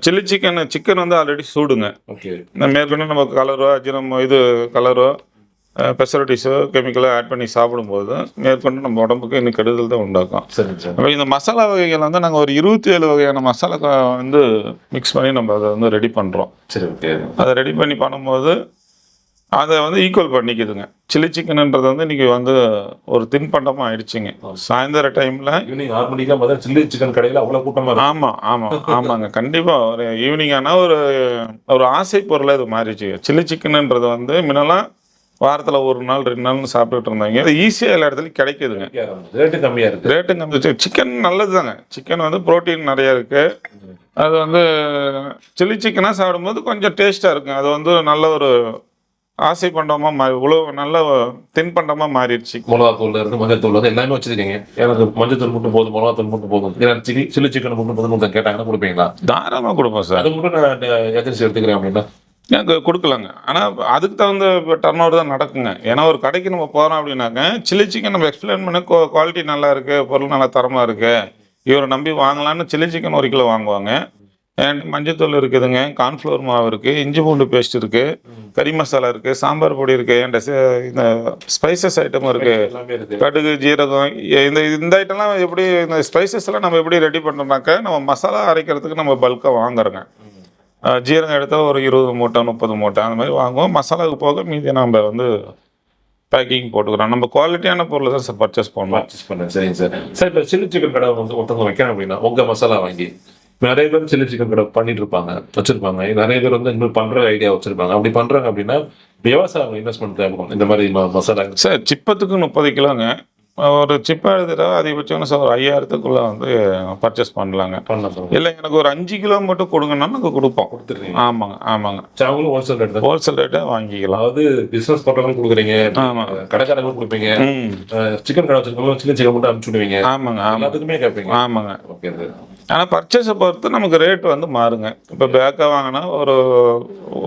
சில்லி சிக்கன் சிக்கன் வந்து ஆல்ரெடி சூடுங்க. ஓகே. மேற்கொண்டு நம்ம கலரோ அஜினம் இது கலரோ பெசரிட்டிஸோ கெமிக்கலோ ஆட் பண்ணி சாப்பிடும்போது மேற்கொண்டு நம்ம உடம்புக்கு இன்னும் கெடுதல் தான் உண்டாக்கும். சார் அப்போ இந்த மசாலா வகைகள் வந்து நாங்கள் ஒரு இருபத்தி ஏழு வகையான மசாலா வந்து மிக்ஸ் பண்ணி நம்ம அதை வந்து ரெடி பண்ணுறோம் சரி ஓகே அதை ரெடி பண்ணி பண்ணும்போது அதை வந்து ஈக்குவல் பண்ணிக்குதுங்க. சில்லி சிக்கன்ன்றது வந்து இன்னைக்கு வந்து ஒரு தின்பண்டமாக ஆயிடுச்சுங்க. சாயந்தர டைமில் ஈவினிங் ஆறு மணிக்கு பார்த்தா சில்லி சிக்கன் கடையில் அவ்வளோ கூட்டமாக ஆமாம் ஆமாம் ஆமாங்க. கண்டிப்பாக ஒரு ஈவினிங் ஆனால் ஒரு ஒரு ஆசை பொருளாக இது மாறிச்சு சில்லி சிக்கனுன்றது வந்து முன்னெல்லாம் வாரத்தில் ஒரு நாள் ரெண்டு நாள்னு சாப்பிட்டுட்டு இருந்தாங்க. அது ஈஸியாக எல்லா இடத்துலையும் கிடைக்குதுங்க. ரேட்டு கம்மியா இருக்கு. ரேட்டுங்க கம்மி சிக்கன் நல்லது தாங்க சிக்கன் வந்து ப்ரோட்டீன் நிறையா இருக்கு. அது வந்து சில்லி சிக்கனாக சாப்பிடும்போது கொஞ்சம் டேஸ்ட்டாக இருக்கும். அது வந்து நல்ல ஒரு ஆசை பண்டமாக மாறி உழவு நல்ல தின்பண்டமாக மாறிடுச்சு. மிளகாத்தூள்ல இருந்து மஞ்சள் தூள் வந்து எல்லாமே வச்சிருக்கீங்க. எனக்கு மஞ்சள் தூள் மட்டும் போதும் மிளகாத்தூள் மட்டும் போதும். சில்லி சில்லி சிக்கன் மட்டும் போதும் ஒருத்தன் கேட்டாங்கன்னா கொடுப்பீங்களா? தாராளமாக கொடுப்போம் சார். அது மட்டும் நான் ஏஜென்சி எடுத்துக்கிறேன் அப்படின்னா. எனக்கு கொடுக்கலாங்க. ஆனால் அதுக்கு தகுந்த டர்ன் ஓவர் தான் நடக்குங்க. ஏன்னா ஒரு கடைக்கு நம்ம போகிறோம் அப்படின்னாக்க சில்லி சிக்கன் நம்ம எக்ஸ்பிளைன் பண்ண குவாலிட்டி நல்லா இருக்குது பொருள் நல்லா தரமாக இருக்குது இவரை நம்பி வாங்கலாம்னு சில்லி சிக்கன் ஒரு கிலோ வாங்குவாங்க. மஞ்சத்தூள் இருக்குதுங்க. கார்ன்ஃப்ளவர் மாவு இருக்குது இஞ்சி பூண்டு பேஸ்ட் இருக்குது கறி மசாலா இருக்குது சாம்பார் பொடி இருக்குது அண்ட் இந்த ஸ்பைசஸ் ஐட்டம் இருக்குது கடுகு ஜீரகம் இந்த இந்த ஐட்டம்லாம் எப்படி இந்த ஸ்பைசஸ் எல்லாம் நம்ம எப்படி ரெடி பண்ணுறோம்னாக்க நம்ம மசாலா அரைக்கிறதுக்கு நம்ம பல்காக வாங்குறோங்க. ஜீரகம் எடுத்தால் ஒரு இருபது மூட்டை முப்பது மூட்டை அந்த மாதிரி வாங்குவோம். மசாலாவுக்கு போக மீதி நம்ம வந்து பேக்கிங் போட்டுக்கிறோம். நம்ம குவாலிட்டியான பொருளை தான் சார் பர்ச்சேஸ் பண்ணுவோம். பர்ச்சேஸ் பண்ணேன் சரிங்க சார் சார் இப்போ சில்லி சிக்கன் கடை வந்து ஒருத்தவங்க வைக்கணும் அப்படின்னா உங்க மசாலா வாங்கி நிறைய பேர் சில்லி சிக்கன் கடை பண்ணிட்டு இருப்பாங்க வச்சிருப்பாங்க. நிறைய பேர் வந்து இன்னும் பண்ற ஐடியா வச்சிருப்பாங்க. அப்படி பண்றாங்க அப்படின்னா விவசாயம் இன்வெஸ்ட்மெண்ட் தேவைப்படும். இந்த மாதிரி மசாலா சார் சிப்பத்துக்கு முப்பது கிலோங்க. ஒரு சிப்பம் எழுதுகிற அதிகபட்சம் சார் ஒரு ஐயாயிரத்துக்குள்ளே வந்து பர்ச்சேஸ் பண்ணலாங்க. இல்லை எனக்கு ஒரு அஞ்சு கிலோ மட்டும் கொடுங்கன்னா நாங்கள் கொடுப்போம். கொடுத்துருக்கீங்க ஆமாங்க ஆமாங்க. அவங்களும் ஹோல்சேல் ரேட் ஹோல்சேல் ரேட்டே வாங்கிக்கலாம். அதாவது பிசினஸ் பண்றவங்களும் கொடுக்குறீங்க. ஆமா. கடைக்காரங்களும் கொடுப்பீங்க. சிக்கன் கடை வச்சிருக்கவங்க சில்லி சிக்கன் மட்டும் அனுப்பிச்சு விடுவீங்க. ஆமாங்க ஆமாம் எல்லாத்துக்குமே கேட்பீங்க. ஆமாங்க. ஓகே ஆனால் பர்ச்சேஸை பொறுத்து நமக்கு ரேட் வந்து மாறுங்க. இப்போ பேக்காக வாங்கினா ஒரு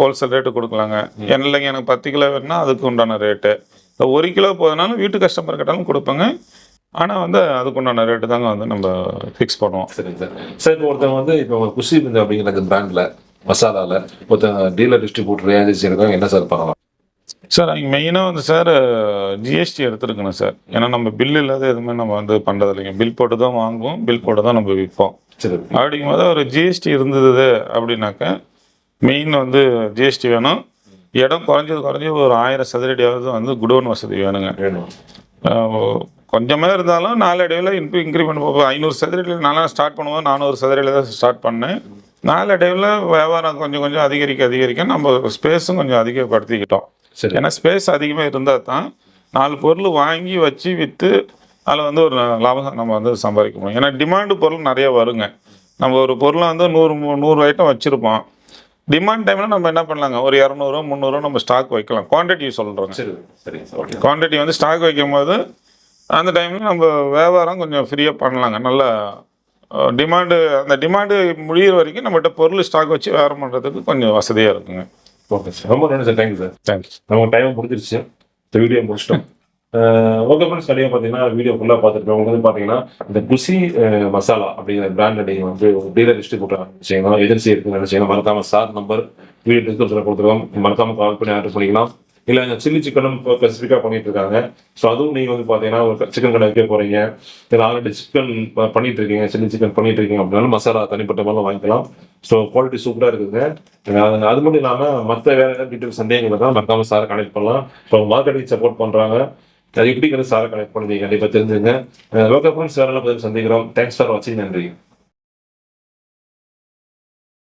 ஹோல்சேல் ரேட்டு கொடுக்கலாங்க. என்ன இல்லைங்க எனக்கு பத்து கிலோ வேணும்னா அதுக்கு உண்டான ரேட்டு ஒரு கிலோ போதுனாலும் வீட்டு கஸ்டமர் கேட்டாலும் கொடுப்பேங்க. ஆனால் வந்து அதுக்கு உண்டான ரேட்டு தாங்க வந்து நம்ம ஃபிக்ஸ் பண்ணுவோம். சரிங்க சார். சார் இப்போ ஒருத்தவங்க வந்து இப்போ குஷி இந்த அப்படிங்கிற அந்த பிராண்ட்ல மசாலால ஒருத்தங்க டீலர் டிஸ்ட்ரிபியூட்டர் ஏஜென்சி இருக்காங்க என்ன சார் பண்ணலாம்? சார் அவங்க மெயினாக வந்து சார் ஜிஎஸ்டி எடுத்துருக்கணும் சார். ஏன்னா நம்ம பில் இல்லாத எதுவுமே நம்ம வந்து பண்ணுறது இல்லைங்க. பில் போட்டு தான் வாங்குவோம் பில் போட்டு தான் நம்ம விற்போம். சரி. அப்படிங்கும்போது ஒரு ஜிஎஸ்டி இருந்தது அப்படின்னாக்க மெயின் வந்து ஜிஎஸ்டி வேணும். இடம் குறைஞ்சது குறைஞ்சது ஒரு ஆயிரம் சதுரடியாவது வந்து குடோன் வசதி வேணுங்க. வேணும். ஆஹ் கொஞ்சமே இருந்தாலும் நாளடைவில் இன்க்ரி இன்க்ரிமெண்ட் போகும் ஐநூறு சதுரடியில் நான் ஸ்டார்ட் பண்ணுவோம் நானூறு சதுரடியில் தான் ஸ்டார்ட் பண்ணேன். நாளடைவில் வியாபாரம் கொஞ்சம் கொஞ்சம் அதிகரிக்க அதிகரிக்க நம்ம ஸ்பேஸும் கொஞ்சம் அதிகப்படுத்திக்கிட்டோம். சரி. ஏன்னா ஸ்பேஸ் அதிகமாக இருந்தால் தான் நாலு பொருள் வாங்கி வச்சு விற்று அதில் வந்து ஒரு லாபம் நம்ம வந்து சம்பாதிக்க முடியும். ஏன்னா டிமாண்டு பொருள் நிறைய வருங்க. நம்ம ஒரு பொருளை வந்து நூறு நூறு ஐட்டம் வச்சுருப்போம். டிமாண்ட் டைமில் நம்ம என்ன பண்ணலாங்க? ஒரு இரநூறு முந்நூறு நம்ம ஸ்டாக் வைக்கலாம். குவான்டிட்டி சொல்கிறோங்க சரி சரிங்க சார். ஓகே குவான்டிட்டி வந்து ஸ்டாக் வைக்கும் போது அந்த டைமில் நம்ம வியாபாரம் கொஞ்சம் ஃப்ரீயாக பண்ணலாங்க. நல்ல டிமாண்டு அந்த டிமாண்டு முடியிற வரைக்கும் நம்மகிட்ட பொருள் ஸ்டாக் வச்சு வியாபாரம் பண்ணுறதுக்கு கொஞ்சம் வசதியாக இருக்குங்க. ஓகே சார் ரொம்ப நன்றி sir thank you sir thanks நமக்கு டைம் முடிஞ்சிருச்சு. இந்த வீடியோ முடிச்சிட்டோம். ஓகே ஃப்ரெண்ட்ஸ் கடையாக பார்த்தீங்கன்னா வீடியோ ஃபுல்லாக பார்த்துருப்போம் உங்களுக்கு வந்து பார்த்தீங்கன்னா இந்த குசி மசாலா அப்படிங்கிற பிராண்ட் நீங்கள் வந்து டீலர் டிஸ்ட்ரிபியூட்டர் செய்யணும் ஏஜென்சி இருக்குன்னு செய்யணும் மறக்காம சார் நம்பர் வீடியோ டிஸ்கிரிப்ஷனில் கொடுத்துருக்கோம். மறக்காம கால் பண்ணி ஆர்டர் பண்ணிக்கலாம். இல்லை இந்த சில்லி சிக்கனும் இப்போ ஸ்பெசிஃபிக்காக பண்ணிட்டு இருக்காங்க. ஸோ அதுவும் நீங்கள் வந்து பார்த்தீங்கன்னா ஒரு சிக்கன் கடை வைக்க போகிறீங்க இல்லை ஆல்ரெடி சிக்கன் பண்ணிட்டு இருக்கீங்க. சில்லி சிக்கன் பண்ணிட்டு இருக்கீங்க அப்படின்னாலும் மசாலா தனிப்பட்ட மாதிரி வாங்கிக்கலாம். ஸோ குவாலிட்டி சூப்பராக இருக்குதுங்க அது அது மட்டும் இல்லாமல் மற்ற வேறு ஏதாவது டீட்டெயில் சந்தேகங்கள் தான் மறக்காம சாரை கனெக்ட் பண்ணலாம். இப்போ மார்க்கெட்டிங் சப்போர்ட் பண்ணுறாங்க அது எப்படிங்கிறது சாரை கனெக்ட் பண்ணி கண்டிப்பாக தெரிஞ்சுங்க லோக்கல் ஃப்ரெண்ட்ஸ் வேறு பதிவு சந்திக்கிறோம். தேங்க்ஸ் ஃபார் வாட்சிங் நன்றி.